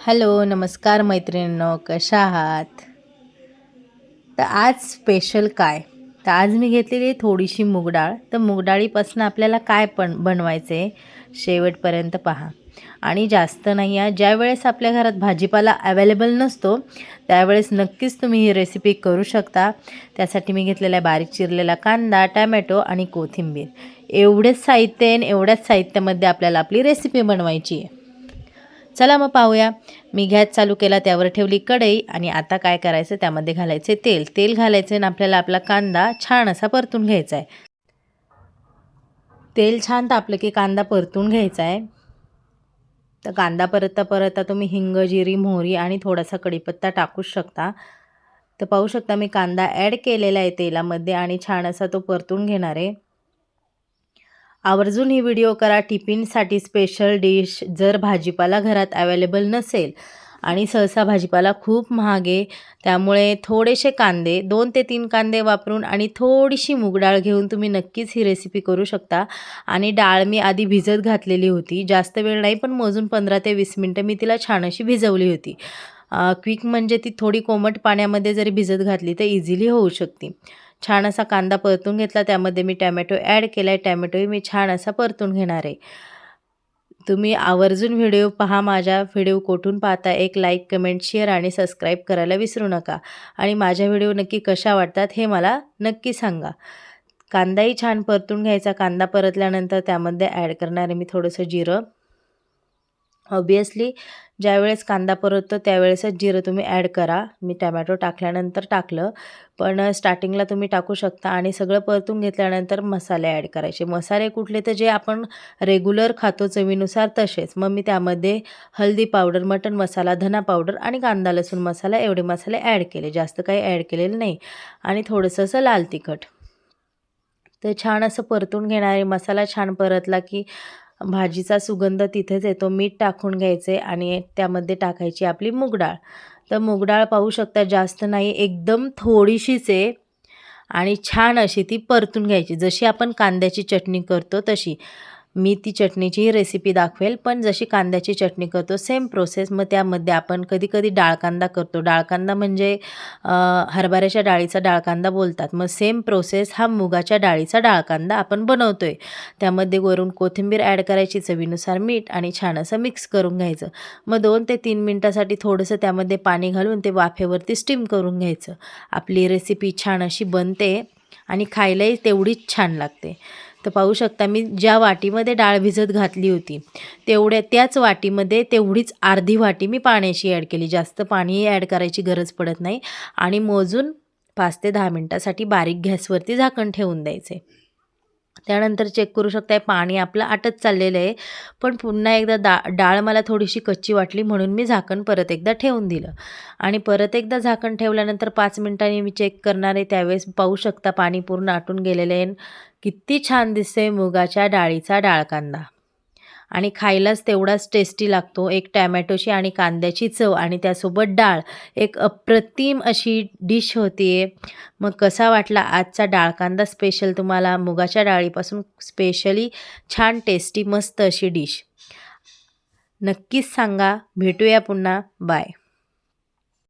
Hello नमस्कार मैत्रिणींनो कशा आहात? तर आज स्पेशल काय? तर आज मी घेतलेली आहे थोडीशी मूगडाळ तर मूगडाळीपासून आपल्याला काय पण बनवायचं आहे शेवटपर्यंत पहा. आणि जास्त नाही आहे. ज्यावेळेस आपल्या घरात भाजीपाला अवेलेबल नसतो त्यावेळेस नक्कीच तुम्ही ही रेसिपी करू शकता. त्यासाठी मी घेतलेला आहे बारीक चिरलेला कांदा टॅमॅटो आणि कोथिंबीर. एवढेच साहित्य आहे आणि एवढ्याच साहित्यामध्ये आपल्याला आपली रेसिपी बनवायची आहे. चला मग पाहूया. मी गॅस चालू केला त्यावर ठेवली कढई आणि आता काय करायचं त्यामध्ये घालायचे तेल. तेल घालायचे आणि आपल्याला आपला कांदा छान असा परतून घ्यायचा आहे तेल छान तापलं की कांदा परतून घ्यायचा आहे तर कांदा परतता परतता तुम्ही हिंग जिरी मोहरी आणि थोडासा कढीपत्ता टाकूच शकता. तर पाहू शकता मी कांदा ॲड केलेला आहे तेलामध्ये आणि छान असा तो परतून घेणार. आहे आवर्जून ही व्हिडिओ करा. टिफिनसाठी स्पेशल डिश जर भाजीपाला घरात अवेलेबल नसेल आणि सहसा भाजीपाला खूप महाग आहे त्यामुळे थोडेसे कांदे दोन ते तीन कांदे वापरून आणि थोडीशी मूगडाळ घेऊन तुम्ही नक्कीच ही रेसिपी करू शकता. आणि डाळ मी आधी भिजत घातलेली होती. जास्त वेळ नाही पण मोजून पंधरा ते वीस मिनटं मी तिला छान अशी भिजवली होती. क्विक म्हणजे ती थोडी कोमट पाण्यामध्ये जरी भिजत घातली तर इझिली होऊ शकते. छान असा कांदा परतून घेतला. त्यामध्ये मी टॅमॅटो ॲड केला आहे टॅमॅटोही मी छान असा परतून घेणार आहे. तुम्ही आवर्जून व्हिडिओ पहा. माझ्या व्हिडिओ कोठून पाहता एक लाईक कमेंट शेअर आणि सबस्क्राईब करायला विसरू नका. आणि माझ्या व्हिडिओ नक्की कशा वाटतात हे मला नक्की सांगा. कांदाही छान परतून घ्यायचा. कांदा परतल्यानंतर त्यामध्ये ॲड करणार आहे मी थोडंसं जिरं. ऑबियसली ज्यावेळेस कांदा परततो त्यावेळेसच जिरं तुम्ही ॲड करा. मी टमॅटो टाकल्यानंतर टाकलं पण स्टार्टिंगला तुम्ही टाकू शकता आणि सगळं परतून घेतल्यानंतर मसाले ॲड करायचे. मसाले कुठले तर जे आपण रेग्युलर खातो चवीनुसार तसेच. मग मी त्यामध्ये हळदी पावडर मटन मसाला धना पावडर आणि कांदा लसूण मसाला एवढे मसाले ॲड केले. जास्त काही ॲड केलेलं नाही. आणि थोडंसं असं लाल तिखट. तर छान असं परतून घेणारे मसाला छान परतला की भाजीचा सुगंध तिथेच येतो. मीठ टाकून घ्यायचे आणि त्यामध्ये टाकायची आपली मुगडाळ. तर मुगडाळ पाहू शकता जास्त नाही एकदम थोडीशीच आहे आणि छान अशी ती परतून घ्यायची. जशी आपण कांद्याची चटणी करतो तशी. मी ती चटणीचीही रेसिपी दाखवेल पण जशी कांद्याची चटणी करतो सेम प्रोसेस मग त्यामध्ये आपण कधी कधी डाळकांदा करतो. डाळकांदा म्हणजे हरभऱ्याच्या डाळीचा डाळकांदा बोलतात. मग सेम प्रोसेस हा मुगाच्या डाळीचा डाळकांदा आपण बनवतो आहे त्यामध्ये वरून कोथिंबीर ॲड करायची चवीनुसार मीठ आणि छान असं मिक्स करून घ्यायचं. मग दोन ते तीन मिनटासाठी थोडंसं त्यामध्ये पाणी घालून ते वाफेवरती स्टीम करून घ्यायचं. आपली रेसिपी छान अशी बनते आणि खायलाही तेवढीच छान लागते. तर पाहू शकता मी ज्या वाटीमध्ये डाळ भिजत घातली होती तेवढ्या त्याच वाटीमध्ये तेवढीच अर्धी वाटी मी पाण्याची ॲड केली. जास्त पाणीही ॲड करायची गरज पडत नाही आणि मोजून पाच ते दहा मिनटासाठी बारीक गॅसवरती झाकण ठेवून द्यायचे. त्यानंतर चेक करू शकताय पाणी आपलं आटत चाललेलं आहे पण पुन्हा एकदा दा डाळ मला थोडीशी कच्ची वाटली म्हणून मी झाकण परत एकदा ठेवून दिलं. आणि परत एकदा झाकण ठेवल्यानंतर पाच मिनटांनी मी चेक करणार आहे त्यावेळेस पाहू शकता पाणी पूर्ण आटून गेलेलं आहे. किती छान दिसते मुगाच्या डाळीचा डाळ कांदा आणि खायलाच तेवढाच टेस्टी लागतो. एक टॅमॅटोची आणि कांद्याची चव आणि त्यासोबत डाळ. एक अप्रतिम अशी डिश होती मग कसा वाटला आजचा डाळ कांदा स्पेशल तुम्हाला? मुगाच्या डाळीपासून स्पेशली छान टेस्टी मस्त अशी डिश नक्कीच सांगा. भेटूया पुन्हा. बाय